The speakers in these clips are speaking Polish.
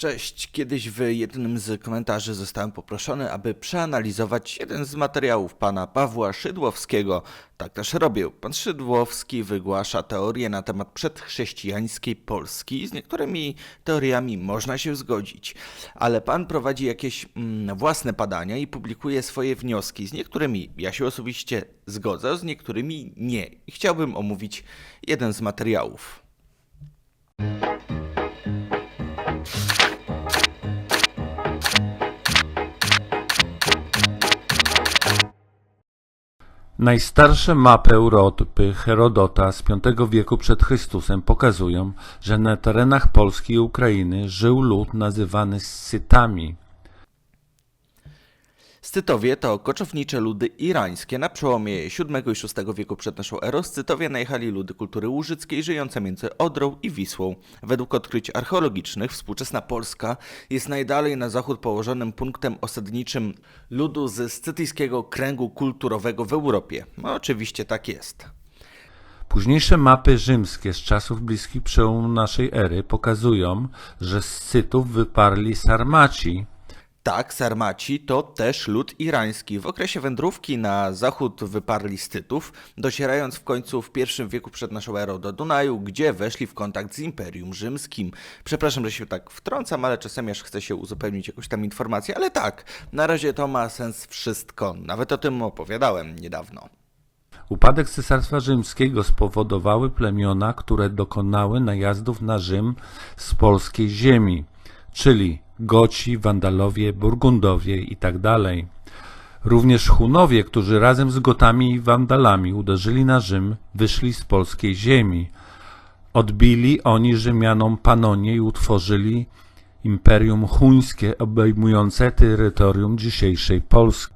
Cześć. Kiedyś w jednym z komentarzy zostałem poproszony, aby przeanalizować jeden z materiałów pana Pawła Szydłowskiego. Tak też robił. Pan Szydłowski wygłasza teorie na temat przedchrześcijańskiej Polski. Z niektórymi teoriami można się zgodzić, ale pan prowadzi jakieś mm, własne badania i publikuje swoje wnioski. Z niektórymi ja się osobiście zgodzę, z niektórymi nie. I chciałbym omówić jeden z materiałów. Najstarsze mapy Europy Herodota z V wieku przed Chrystusem pokazują, że na terenach Polski i Ukrainy żył lud nazywany Scytami. Scytowie to koczownicze ludy irańskie. Na przełomie VII i VI wieku przed naszą erą Scytowie najechali ludy kultury łużyckiej żyjące między Odrą i Wisłą. Według odkryć archeologicznych współczesna Polska jest najdalej na zachód położonym punktem osadniczym ludu ze scytyjskiego kręgu kulturowego w Europie. No oczywiście tak jest. Późniejsze mapy rzymskie z czasów bliskich przełomu naszej ery pokazują, że z Scytów wyparli Sarmaci, Tak, Sarmaci to też lud irański. W okresie wędrówki na zachód wyparli Scytów, docierając w końcu w I wieku przed naszą erą do Dunaju, gdzie weszli w kontakt z Imperium Rzymskim. Przepraszam, że się tak wtrącam, ale czasami aż chcę się uzupełnić jakąś tam informację, ale tak, na razie to ma sens wszystko. Nawet o tym opowiadałem niedawno. Upadek Cesarstwa Rzymskiego spowodowały plemiona, które dokonały najazdów na Rzym z polskiej ziemi, czyli Goci, Wandalowie, Burgundowie itd. Również Hunowie, którzy razem z Gotami i Wandalami uderzyli na Rzym, wyszli z polskiej ziemi. Odbili oni Rzymianom Panonię i utworzyli Imperium Huńskie obejmujące terytorium dzisiejszej Polski.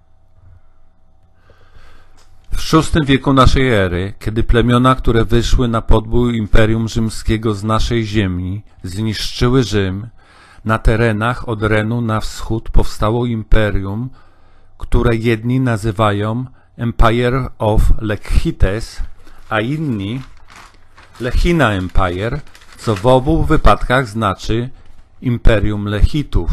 W VI wieku naszej ery, kiedy plemiona, które wyszły na podbój Imperium Rzymskiego z naszej ziemi, zniszczyły Rzym, na terenach od Renu na wschód powstało imperium, które jedni nazywają Empire of Lechites, a inni Lechina Empire, co w obu wypadkach znaczy Imperium Lechitów.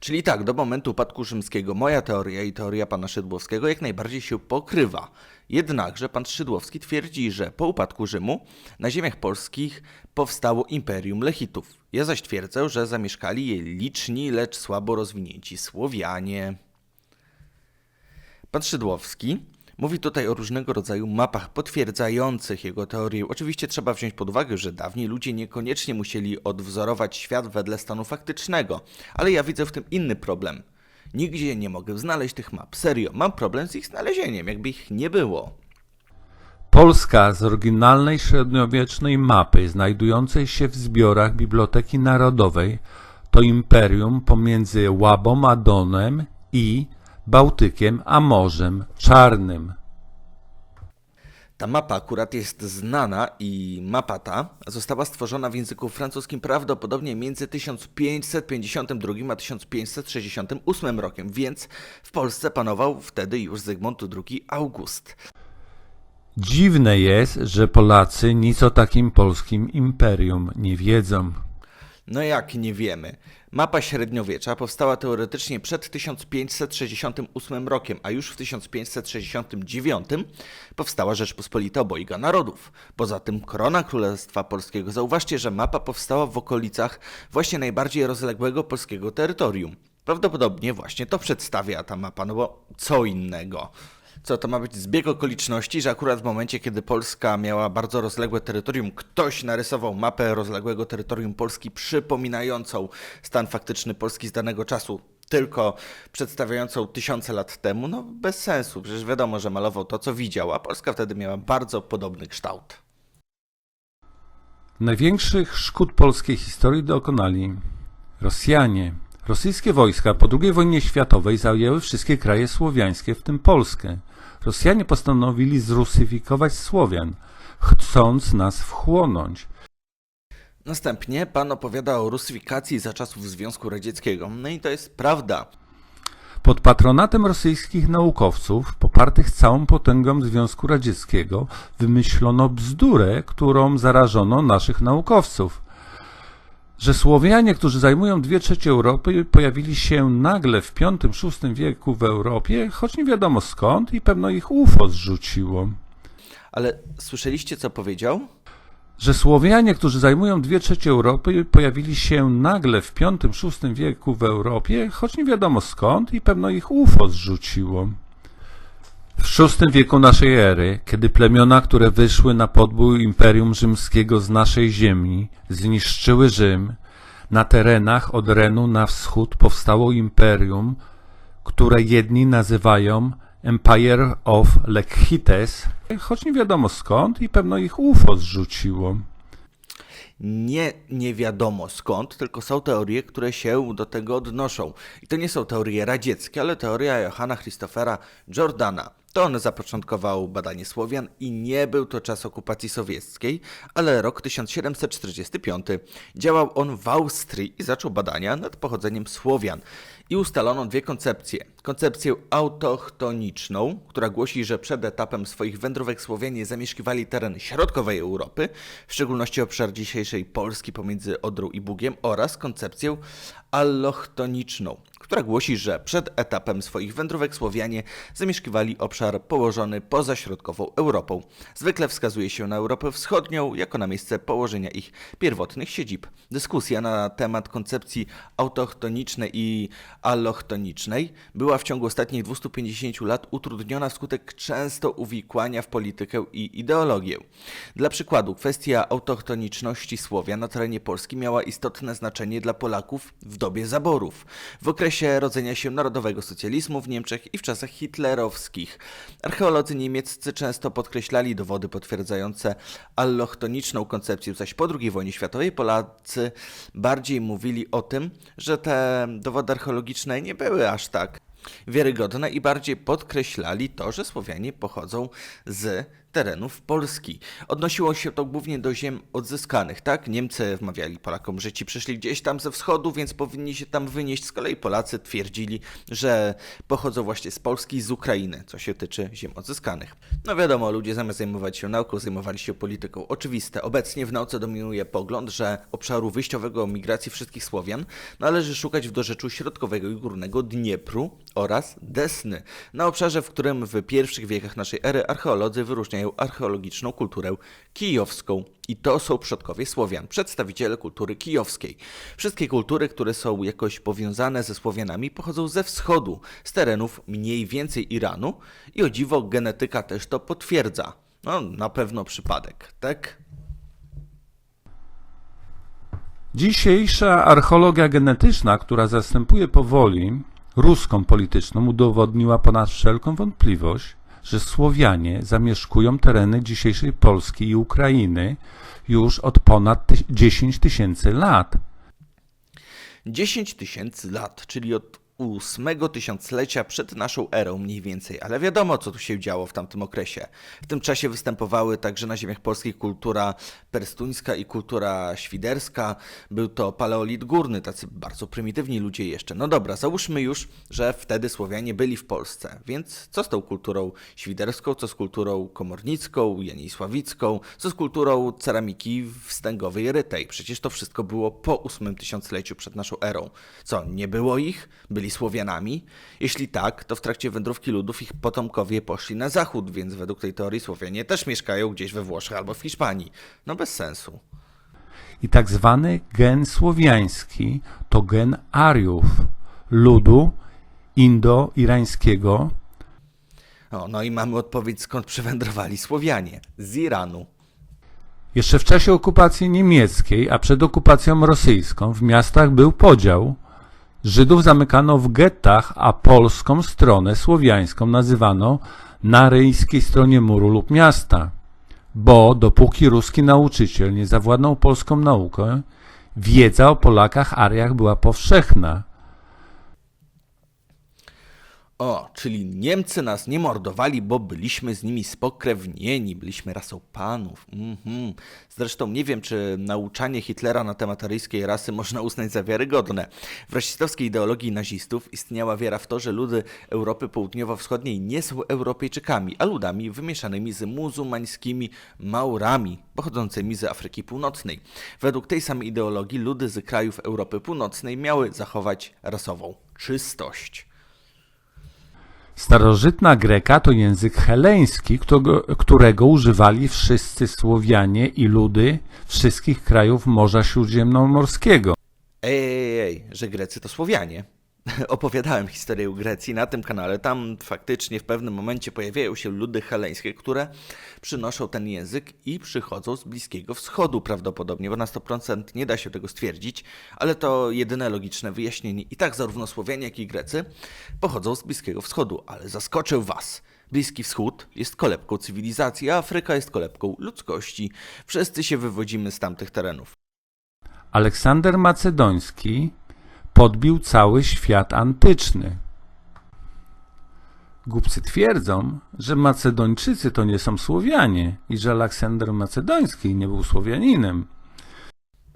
Czyli tak, do momentu upadku rzymskiego moja teoria i teoria pana Szydłowskiego jak najbardziej się pokrywa. Jednakże pan Szydłowski twierdzi, że po upadku Rzymu na ziemiach polskich powstało Imperium Lechitów. Ja zaś twierdzę, że zamieszkali je liczni, lecz słabo rozwinięci Słowianie. Pan Szydłowski mówi tutaj o różnego rodzaju mapach potwierdzających jego teorię. Oczywiście trzeba wziąć pod uwagę, że dawniej ludzie niekoniecznie musieli odwzorować świat wedle stanu faktycznego, ale ja widzę w tym inny problem. Nigdzie nie mogę znaleźć tych map. Serio, mam problem z ich znalezieniem, jakby ich nie było. Polska z oryginalnej średniowiecznej mapy znajdującej się w zbiorach Biblioteki Narodowej to imperium pomiędzy Łabą a Donem i Bałtykiem a Morzem Czarnym. Ta mapa akurat jest znana i mapa ta została stworzona w języku francuskim prawdopodobnie między 1552 a 1568 rokiem, więc w Polsce panował wtedy już Zygmunt II August. Dziwne jest, że Polacy nic o takim polskim imperium nie wiedzą. No jak nie wiemy? Mapa średniowiecza powstała teoretycznie przed 1568 rokiem, a już w 1569 powstała Rzeczpospolita Obojga Narodów. Poza tym korona Królestwa Polskiego. Zauważcie, że mapa powstała w okolicach właśnie najbardziej rozległego polskiego terytorium. Prawdopodobnie właśnie to przedstawia ta mapa, no bo co innego. Co to ma być zbieg okoliczności, że akurat w momencie, kiedy Polska miała bardzo rozległe terytorium, ktoś narysował mapę rozległego terytorium Polski przypominającą stan faktyczny Polski z danego czasu, tylko przedstawiającą tysiące lat temu? No bez sensu, przecież wiadomo, że malował to, co widział, a Polska wtedy miała bardzo podobny kształt. Największych szkód polskiej historii dokonali Rosjanie. Rosyjskie wojska po II wojnie światowej zajęły wszystkie kraje słowiańskie, w tym Polskę. Rosjanie postanowili zrusyfikować Słowian, chcąc nas wchłonąć. Następnie pan opowiada o rusyfikacji za czasów Związku Radzieckiego. No i to jest prawda. Pod patronatem rosyjskich naukowców, popartych całą potęgą Związku Radzieckiego, wymyślono bzdurę, którą zarażono naszych naukowców. Że Słowianie, którzy zajmują dwie trzecie Europy, pojawili się nagle w V-VI wieku w Europie, choć nie wiadomo skąd i pewno ich UFO zrzuciło. Ale słyszeliście, co powiedział? Że Słowianie, którzy zajmują dwie trzecie Europy, pojawili się nagle w V-VI wieku w Europie, choć nie wiadomo skąd i pewno ich UFO zrzuciło. W VI wieku naszej ery, kiedy plemiona, które wyszły na podbój Imperium Rzymskiego z naszej ziemi, zniszczyły Rzym, na terenach od Renu na wschód powstało imperium, które jedni nazywają Empire of Lekhites, choć nie wiadomo skąd i pewno ich UFO zrzuciło. Nie, nie wiadomo skąd, tylko są teorie, które się do tego odnoszą. I to nie są teorie radzieckie, ale teoria Johanna Christophera Jordana. To on zapoczątkował badanie Słowian i nie był to czas okupacji sowieckiej, ale rok 1745. Działał on w Austrii i zaczął badania nad pochodzeniem Słowian. I ustalono dwie koncepcje. Koncepcję autochtoniczną, która głosi, że przed etapem swoich wędrówek Słowianie zamieszkiwali teren środkowej Europy, w szczególności obszar dzisiejszej Polski pomiędzy Odrą i Bugiem, oraz koncepcję allochtoniczną, która głosi, że przed etapem swoich wędrówek Słowianie zamieszkiwali obszar położony poza środkową Europą. Zwykle wskazuje się na Europę Wschodnią jako na miejsce położenia ich pierwotnych siedzib. Dyskusja na temat koncepcji autochtonicznej i allochtonicznej była w ciągu ostatnich 250 lat utrudniona wskutek często uwikłania w politykę i ideologię. Dla przykładu, kwestia autochtoniczności Słowian na terenie Polski miała istotne znaczenie dla Polaków w dobie zaborów, w okresie rodzenia się narodowego socjalizmu w Niemczech i w czasach hitlerowskich. Archeolodzy niemieccy często podkreślali dowody potwierdzające allochtoniczną koncepcję, zaś po II wojnie światowej Polacy bardziej mówili o tym, że te dowody archeologiczne nie były aż tak wiarygodne i bardziej podkreślali to, że Słowianie pochodzą z terenów Polski. Odnosiło się to głównie do ziem odzyskanych, tak? Niemcy wmawiali Polakom, że ci przyszli gdzieś tam ze wschodu, więc powinni się tam wynieść. Z kolei Polacy twierdzili, że pochodzą właśnie z Polski i z Ukrainy, co się tyczy ziem odzyskanych. No wiadomo, ludzie zamiast zajmować się nauką, zajmowali się polityką. Oczywiste, obecnie w nauce dominuje pogląd, że obszaru wyjściowego migracji wszystkich Słowian należy szukać w dorzeczu środkowego i górnego Dniepru oraz Desny, na obszarze, w którym w pierwszych wiekach naszej ery archeolodzy wyróżniają archeologiczną kulturę kijowską. I to są przodkowie Słowian, przedstawiciele kultury kijowskiej. Wszystkie kultury, które są jakoś powiązane ze Słowianami, pochodzą ze wschodu, z terenów mniej więcej Iranu i o dziwo genetyka też to potwierdza. No, na pewno przypadek, tak? Dzisiejsza archeologia genetyczna, która zastępuje powoli ruską polityczną, udowodniła ponad wszelką wątpliwość, że Słowianie zamieszkują tereny dzisiejszej Polski i Ukrainy już od ponad tyś- 10 tysięcy lat. 10 tysięcy lat, czyli od ósmego tysiąclecia przed naszą erą mniej więcej, ale wiadomo co tu się działo w tamtym okresie. W tym czasie występowały także na ziemiach polskich kultura perstuńska i kultura świderska. Był to paleolit górny, tacy bardzo prymitywni ludzie jeszcze. No dobra, załóżmy już, że wtedy Słowianie byli w Polsce, więc co z tą kulturą świderską, co z kulturą komornicką, janisławicką, co z kulturą ceramiki wstęgowej rytej? Przecież to wszystko było po ósmym tysiącleciu przed naszą erą. Co, nie było ich? Byli Słowianami? Jeśli tak, to w trakcie wędrówki ludów ich potomkowie poszli na zachód, więc według tej teorii Słowianie też mieszkają gdzieś we Włoszech albo w Hiszpanii. No bez sensu. I tak zwany gen słowiański to gen Ariów, ludu indo-irańskiego, O, no i mamy odpowiedź, skąd przywędrowali Słowianie. Z Iranu. Jeszcze w czasie okupacji niemieckiej, a przed okupacją rosyjską w miastach był podział. Żydów zamykano w gettach, a polską stronę słowiańską nazywano na ryjskiej stronie muru lub miasta. Bo dopóki ruski nauczyciel nie zawładnął polską nauką, wiedza o Polakach Ariach była powszechna. O, czyli Niemcy nas nie mordowali, bo byliśmy z nimi spokrewnieni, byliśmy rasą panów. Mhm. Zresztą nie wiem, czy nauczanie Hitlera na temat aryjskiej rasy można uznać za wiarygodne. W rasistowskiej ideologii nazistów istniała wiara w to, że ludy Europy Południowo-Wschodniej nie są Europejczykami, a ludami wymieszanymi z muzułmańskimi Maurami, pochodzącymi z Afryki Północnej. Według tej samej ideologii ludy z krajów Europy Północnej miały zachować rasową czystość. Starożytna Greka to język heleński, którego, którego używali wszyscy Słowianie i ludy wszystkich krajów Morza Śródziemnomorskiego. Ej, ej, ej, że Grecy to Słowianie. Opowiadałem historię Grecji na tym kanale. Tam faktycznie w pewnym momencie pojawiają się ludy heleńskie, które przynoszą ten język i przychodzą z Bliskiego Wschodu prawdopodobnie, bo na 100% nie da się tego stwierdzić, ale to jedyne logiczne wyjaśnienie. I tak zarówno Słowianie, jak i Grecy pochodzą z Bliskiego Wschodu, ale zaskoczę Was. Bliski Wschód jest kolebką cywilizacji, a Afryka jest kolebką ludzkości. Wszyscy się wywodzimy z tamtych terenów. Aleksander Macedoński podbił cały świat antyczny. Głupcy twierdzą, że Macedończycy to nie są Słowianie i że Aleksander Macedoński nie był Słowianinem.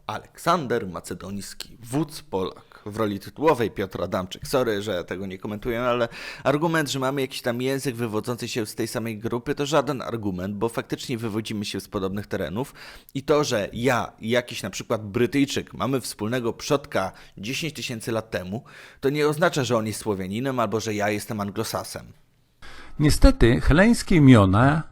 Aleksander Macedoński, wódz Polak. W roli tytułowej Piotr Adamczyk. Sorry, że tego nie komentuję, ale argument, że mamy jakiś tam język wywodzący się z tej samej grupy, to żaden argument, bo faktycznie wywodzimy się z podobnych terenów. I to, że ja i jakiś na przykład Brytyjczyk mamy wspólnego przodka 10 tysięcy lat temu, to nie oznacza, że on jest Słowianinem albo że ja jestem Anglosasem. Niestety, heleńskie imiona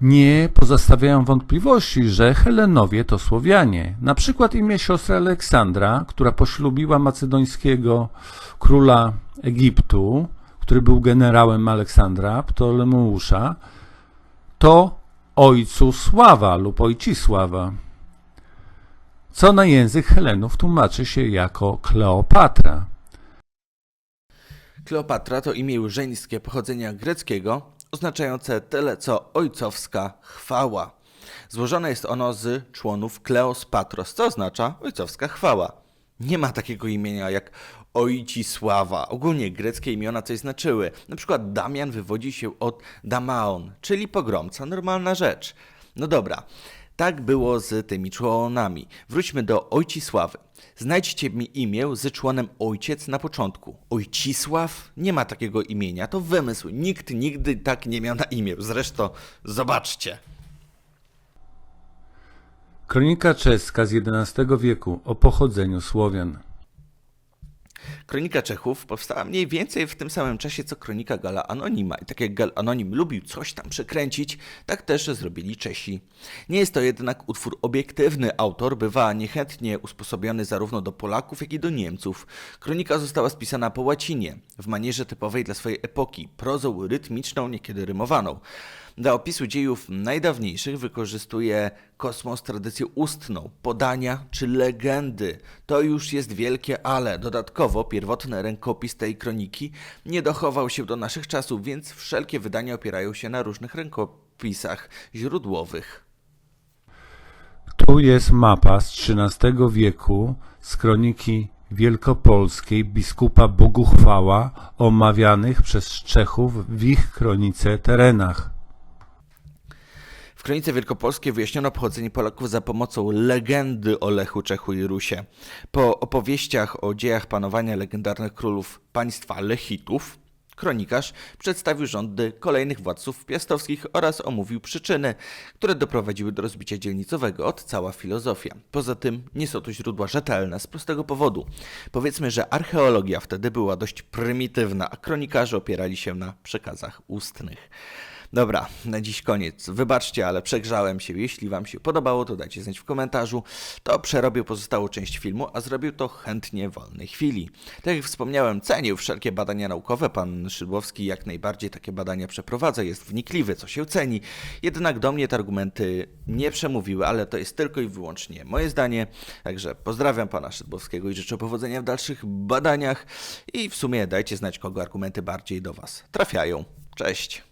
nie pozostawiają wątpliwości, że Helenowie to Słowianie. Na przykład imię siostry Aleksandra, która poślubiła macedońskiego króla Egiptu, który był generałem Aleksandra, Ptolemeusza, to ojcu Sława lub ojcisława, co na język Helenów tłumaczy się jako Kleopatra. Kleopatra to imię żeńskie pochodzenia greckiego, oznaczające tyle co ojcowska chwała. Złożone jest ono z członów Kleos Patros, co oznacza ojcowska chwała. Nie ma takiego imienia jak Ojcisława. Ogólnie greckie imiona coś znaczyły. Na przykład Damian wywodzi się od Damaon, czyli pogromca, normalna rzecz. No dobra, tak było z tymi członami. Wróćmy do Ojcisławy. Znajdźcie mi imię z członem ojciec na początku. Ojcisław? Nie ma takiego imienia, to wymysł. Nikt nigdy tak nie miał na imię. Zresztą zobaczcie. Kronika czeska z XI wieku o pochodzeniu Słowian. Kronika Czechów powstała mniej więcej w tym samym czasie co kronika Gala Anonima. I tak jak Gal Anonim lubił coś tam przekręcić, tak też zrobili Czesi. Nie jest to jednak utwór obiektywny. Autor bywa niechętnie usposobiony zarówno do Polaków, jak i do Niemców. Kronika została spisana po łacinie, w manierze typowej dla swojej epoki, prozą rytmiczną, niekiedy rymowaną. Dla opisu dziejów najdawniejszych wykorzystuje kosmos tradycję ustną, podania czy legendy. To już jest wielkie ale. Dodatkowo pierwotny rękopis tej kroniki nie dochował się do naszych czasów, więc wszelkie wydania opierają się na różnych rękopisach źródłowych. Tu jest mapa z XIII wieku z kroniki wielkopolskiej biskupa Boguchwała omawianych przez Czechów w ich kronice terenach. Kronice wielkopolskiej wyjaśniono pochodzenie Polaków za pomocą legendy o Lechu, Czechu i Rusie. Po opowieściach o dziejach panowania legendarnych królów państwa Lechitów, kronikarz przedstawił rządy kolejnych władców piastowskich oraz omówił przyczyny, które doprowadziły do rozbicia dzielnicowego. Od cała filozofia. Poza tym nie są to źródła rzetelne z prostego powodu. Powiedzmy, że archeologia wtedy była dość prymitywna, a kronikarze opierali się na przekazach ustnych. Dobra, na dziś koniec. Wybaczcie, ale przegrzałem się. Jeśli Wam się podobało, to dajcie znać w komentarzu. To przerobił pozostałą część filmu, a zrobił to chętnie w wolnej chwili. Tak jak wspomniałem, cenił wszelkie badania naukowe. Pan Szydłowski jak najbardziej takie badania przeprowadza, jest wnikliwy, co się ceni. Jednak do mnie te argumenty nie przemówiły, ale to jest tylko i wyłącznie moje zdanie. Także pozdrawiam pana Szydłowskiego i życzę powodzenia w dalszych badaniach. I w sumie dajcie znać, kogo argumenty bardziej do Was trafiają. Cześć!